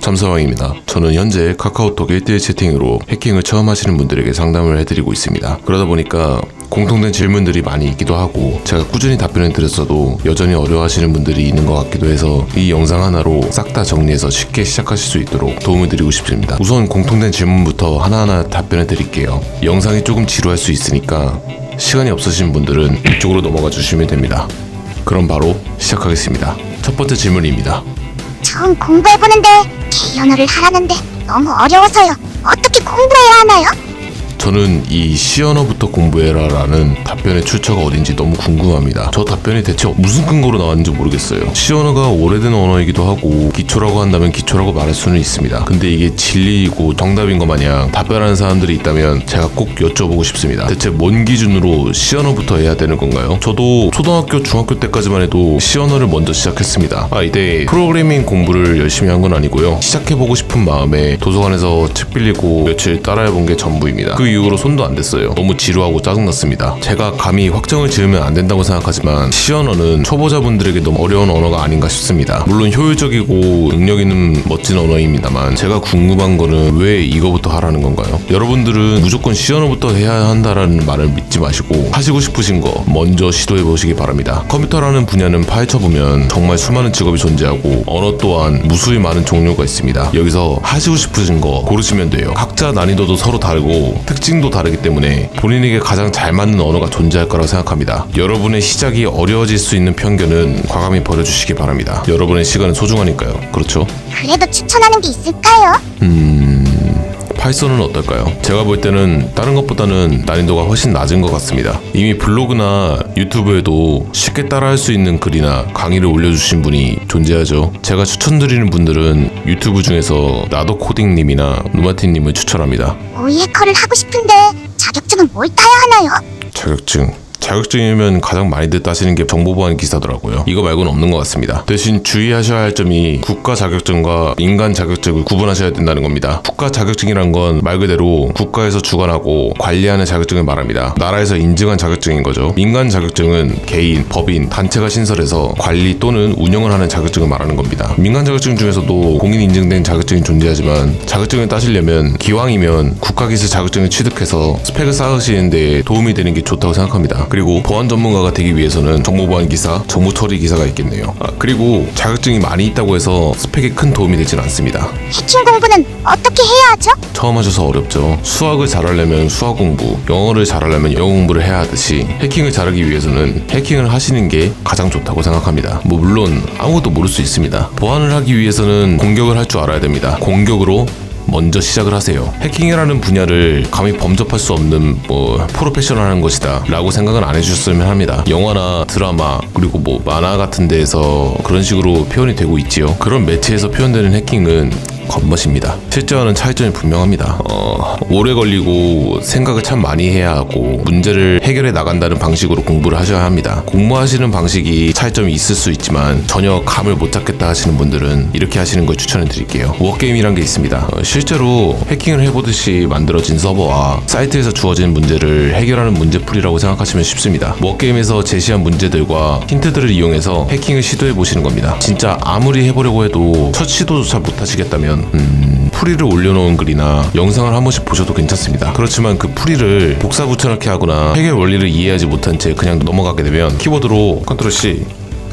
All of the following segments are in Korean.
잠서왕입니다. 저는 현재 카카오톡 1대1 채팅으로 해킹을 처음 하시는 분들에게 상담을 해드리고 있습니다. 그러다 보니까 공통된 질문들이 많이 있기도 하고 제가 꾸준히 답변을 드렸어도 여전히 어려워하시는 분들이 있는 것 같기도 해서 이 영상 하나로 싹 다 정리해서 쉽게 시작하실 수 있도록 도움을 드리고 싶습니다. 우선 공통된 질문부터 하나하나 답변해 드릴게요. 영상이 조금 지루할 수 있으니까 시간이 없으신 분들은 이쪽으로 넘어가 주시면 됩니다. 그럼 바로 시작하겠습니다. 첫 번째 질문입니다. 처음 공부해보는데 K 언어를 하라는데 너무 어려워서요. 어떻게 공부해야 하나요? 저는 이 시언어부터 공부해라라는 답변의 출처가 어딘지 너무 궁금합니다. 저 답변이 대체 무슨 근거로 나왔는지 모르겠어요. 시언어가 오래된 언어이기도 하고 기초라고 한다면 기초라고 말할 수는 있습니다. 근데 이게 진리이고 정답인 것 마냥 답변하는 사람들이 있다면 제가 꼭 여쭤보고 싶습니다. 대체 뭔 기준으로 시언어부터 해야 되는 건가요? 저도 초등학교, 중학교 때까지만 해도 시언어를 먼저 시작했습니다. 아, 이때 프로그래밍 공부를 열심히 한 건 아니고요. 시작해보고 싶은 마음에 도서관에서 책 빌리고 며칠 따라해본 게 전부입니다. 그 이후 로 손도 안 댔어요. 너무 지루하고 짜증났습니다. 제가 감히 확정을 지으면 안 된다고 생각하지만 시언어는 초보자분들에게 너무 어려운 언어가 아닌가 싶습니다. 물론 효율적이고 능력 있는 멋진 언어입니다만 제가 궁금한 거는 왜 이거부터 하라는 건가요? 여러분들은 무조건 시언어부터 해야 한다라는 말을 믿지 마시고 하시고 싶으신 거 먼저 시도해 보시기 바랍니다. 컴퓨터라는 분야는 파헤쳐 보면 정말 수많은 직업이 존재하고 언어 또한 무수히 많은 종류가 있습니다. 여기서 하시고 싶으신 거 고르시면 돼요. 각자 난이도도 서로 다르고 특징 도 다르기 때문에 본인에게 가장 잘 맞는 언어가 존재할 거라고 생각합니다. 여러분의 시작이 어려워질 수 있는 편견은 과감히 버려주시기 바랍니다. 여러분의 시간은 소중하니까요. 그렇죠? 그래도 추천하는 게 있을까요? 파이썬은 어떨까요? 제가 볼 때는 다른 것보다는 난이도가 훨씬 낮은 것 같습니다. 이미 블로그나 유튜브에도 쉽게 따라할 수 있는 글이나 강의를 올려주신 분이 존재하죠. 제가 추천드리는 분들은 유튜브 중에서 나도 코딩님이나 누마티님을 추천합니다. 오이 해커를 하고 싶은데 자격증은 뭘 따야 하나요? 자격증. 자격증이면 가장 많이들 따시는 게 정보보안 기사더라고요. 이거 말고는 없는 것 같습니다. 대신 주의하셔야 할 점이 국가 자격증과 인간 자격증을 구분하셔야 된다는 겁니다. 국가 자격증이란 건 말 그대로 국가에서 주관하고 관리하는 자격증을 말합니다. 나라에서 인증한 자격증인 거죠. 인간 자격증은 개인, 법인, 단체가 신설해서 관리 또는 운영을 하는 자격증을 말하는 겁니다. 민간 자격증 중에서도 공인 인증된 자격증이 존재하지만 자격증을 따시려면 기왕이면 국가기술 자격증을 취득해서 스펙을 쌓으시는 데 도움이 되는 게 좋다고 생각합니다. 그리고 보안 전문가가 되기 위해서는 정보보안 기사, 정보 처리 기사가 있겠네요. 아, 그리고 자격증이 많이 있다고 해서 스펙에 큰 도움이 되진 않습니다. 해킹 공부는 어떻게 해야 하죠? 처음 하셔서 어렵죠. 수학을 잘하려면 수학 공부, 영어를 잘하려면 영어 공부를 해야 하듯이 해킹을 잘하기 위해서는 해킹을 하시는 게 가장 좋다고 생각합니다. 뭐 물론 아무것도 모를 수 있습니다. 보안을 하기 위해서는 공격을 할 줄 알아야 됩니다. 공격으로 먼저 시작을 하세요. 해킹이라는 분야를 감히 범접할 수 없는 뭐 프로페셔널한 것이다 라고 생각은 안 해주셨으면 합니다. 영화나 드라마 그리고 뭐 만화 같은 데에서 그런 식으로 표현이 되고 있지요. 그런 매체에서 표현되는 해킹은 겉멋입니다. 실제와는 차이점이 분명합니다. 어, 오래 걸리고 생각을 참 많이 해야 하고 문제를 해결해 나간다는 방식으로 공부를 하셔야 합니다. 공부하시는 방식이 차이점이 있을 수 있지만 전혀 감을 못 잡겠다 하시는 분들은 이렇게 하시는 걸 추천해 드릴게요. 워게임이란 게 있습니다. 어, 실제로 해킹을 해보듯이 만들어진 서버와 사이트에서 주어진 문제를 해결하는 문제풀이라고 생각하시면 쉽습니다. 워게임에서 제시한 문제들과 힌트들을 이용해서 해킹을 시도해 보시는 겁니다. 진짜 아무리 해보려고 해도 첫 시도조차 못 하시겠다면 음, 풀이를 올려놓은 글이나 영상을 한 번씩 보셔도 괜찮습니다. 그렇지만 그 풀이를 복사 붙여넣기 하거나 해결 원리를 이해하지 못한 채 그냥 넘어가게 되면 키보드로 컨트롤 C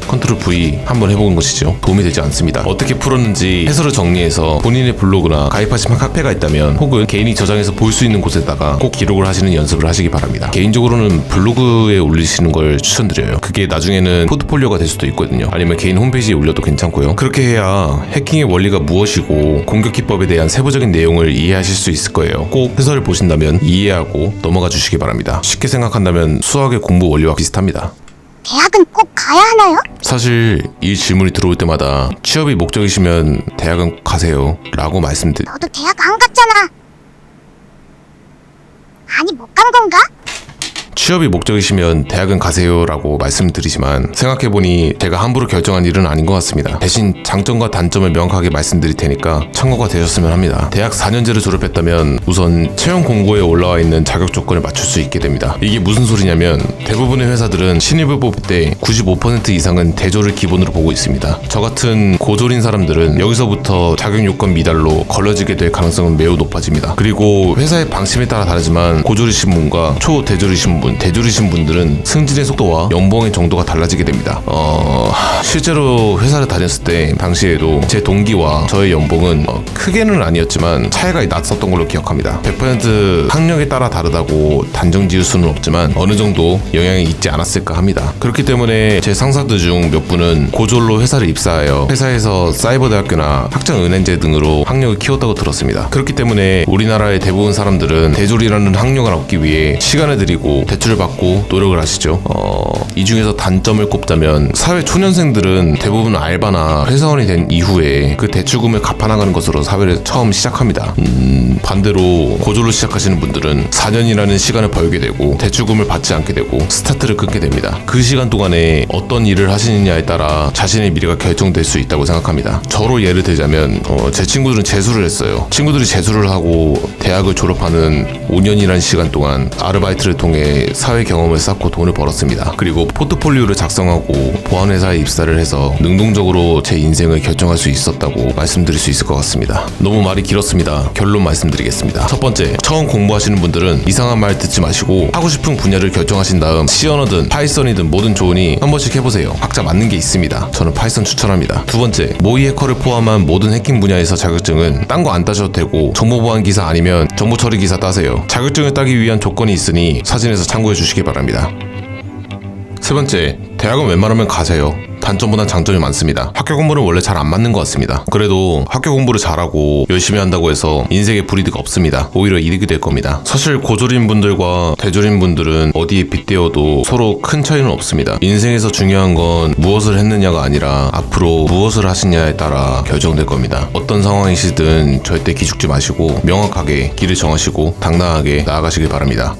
컨트롤 V 한번 해보는 것이죠. 도움이 되지 않습니다. 어떻게 풀었는지 해설을 정리해서 본인의 블로그나 가입하신 카페가 있다면 혹은 개인이 저장해서 볼 수 있는 곳에다가 꼭 기록을 하시는 연습을 하시기 바랍니다. 개인적으로는 블로그에 올리시는 걸 추천드려요. 그게 나중에는 포트폴리오가 될 수도 있거든요. 아니면 개인 홈페이지에 올려도 괜찮고요. 그렇게 해야 해킹의 원리가 무엇이고 공격 기법에 대한 세부적인 내용을 이해하실 수 있을 거예요. 꼭 해설을 보신다면 이해하고 넘어가 주시기 바랍니다. 쉽게 생각한다면 수학의 공부 원리와 비슷합니다. 대학은 꼭 가야 하나요? 사실 이 질문이 들어올 때마다 취업이 목적이시면 대학은 가세요 라고 말씀드리 너도 대학 안 갔잖아. 아니 못 간 건가? 취업이 목적이시면 대학은 가세요라고 말씀드리지만 생각해보니 제가 함부로 결정한 일은 아닌 것 같습니다. 대신 장점과 단점을 명확하게 말씀드릴 테니까 참고가 되셨으면 합니다. 대학 4년제를 졸업했다면 우선 채용 공고에 올라와 있는 자격 조건을 맞출 수 있게 됩니다. 이게 무슨 소리냐면 대부분의 회사들은 신입을 뽑을 때 95% 이상은 대조를 기본으로 보고 있습니다. 저 같은 고졸인 사람들은 여기서부터 자격 요건 미달로 걸러지게 될 가능성은 매우 높아집니다. 그리고 회사의 방침에 따라 다르지만 고졸이신 분과 초대졸이신 분, 대졸이신 분들은 승진의 속도와 연봉의 정도가 달라지게 됩니다. 어, 실제로 회사를 다녔을 때 당시에도 제 동기와 저의 연봉은 어, 크게는 아니었지만 차이가 났었던 걸로 기억합니다. 100% 학력에 따라 다르다고 단정 지을 수는 없지만 어느 정도 영향이 있지 않았을까 합니다. 그렇기 때문에 제 상사들 중 몇 분은 고졸로 회사를 입사하여 회사에서 사이버 대학교나 학장 은행제 등으로 학력을 키웠다고 들었습니다. 그렇기 때문에 우리나라의 대부분 사람들은 대졸이라는 학력을 얻기 위해 시간을 들이고 대출을 받고 노력을 하시죠. 어, 이 중에서 단점을 꼽자면 사회 초년생들은 대부분 알바나 회사원이 된 이후에 그 대출금을 갚아나가는 것으로 사회를 처음 시작합니다. 음, 반대로 고졸로 시작하시는 분들은 4년이라는 시간을 벌게 되고 대출금을 받지 않게 되고 스타트를 끊게 됩니다. 그 시간 동안에 어떤 일을 하시느냐에 따라 자신의 미래가 결정될 수 있다고 생각합니다. 저로 예를 들자면 어, 제 친구들은 재수를 했어요. 친구들이 재수를 하고 대학을 졸업하는 5년이라는 시간 동안 아르바이트를 통해 사회 경험을 쌓고 돈을 벌었습니다. 그리고 포트폴리오를 작성하고 보안회사에 입사를 해서 능동적으로 제 인생을 결정할 수 있었다고 말씀드릴 수 있을 것 같습니다. 너무 말이 길었습니다. 결론 말씀드리겠습니다. 첫 번째, 처음 공부하시는 분들은 이상한 말 듣지 마시고 하고 싶은 분야를 결정하신 다음 언어든 파이썬이든 뭐든 좋으니 한 번씩 해보세요. 각자 맞는 게 있습니다. 저는 파이썬 추천합니다. 두 번째, 모의 해커를 포함한 모든 해킹 분야에서 자격증은 딴 거 안 따셔도 되고 정보보안 기사 아니면 정보 처리 기사 따세요. 자격증을 따기 위한 조건이 있으니 사진에서 참고해 주시기 바랍니다. 세 번째, 대학은 웬만하면 가세요. 단점보단 장점이 많습니다. 학교 공부는 원래 잘 안 맞는 것 같습니다. 그래도 학교 공부를 잘하고 열심히 한다고 해서 인생에 불이득 없습니다. 오히려 이득이 될 겁니다. 사실 고졸인 분들과 대졸인 분들은 어디에 빗대어도 서로 큰 차이는 없습니다. 인생에서 중요한 건 무엇을 했느냐가 아니라 앞으로 무엇을 하시냐에 따라 결정될 겁니다. 어떤 상황이시든 절대 기죽지 마시고 명확하게 길을 정하시고 당당하게 나아가시길 바랍니다.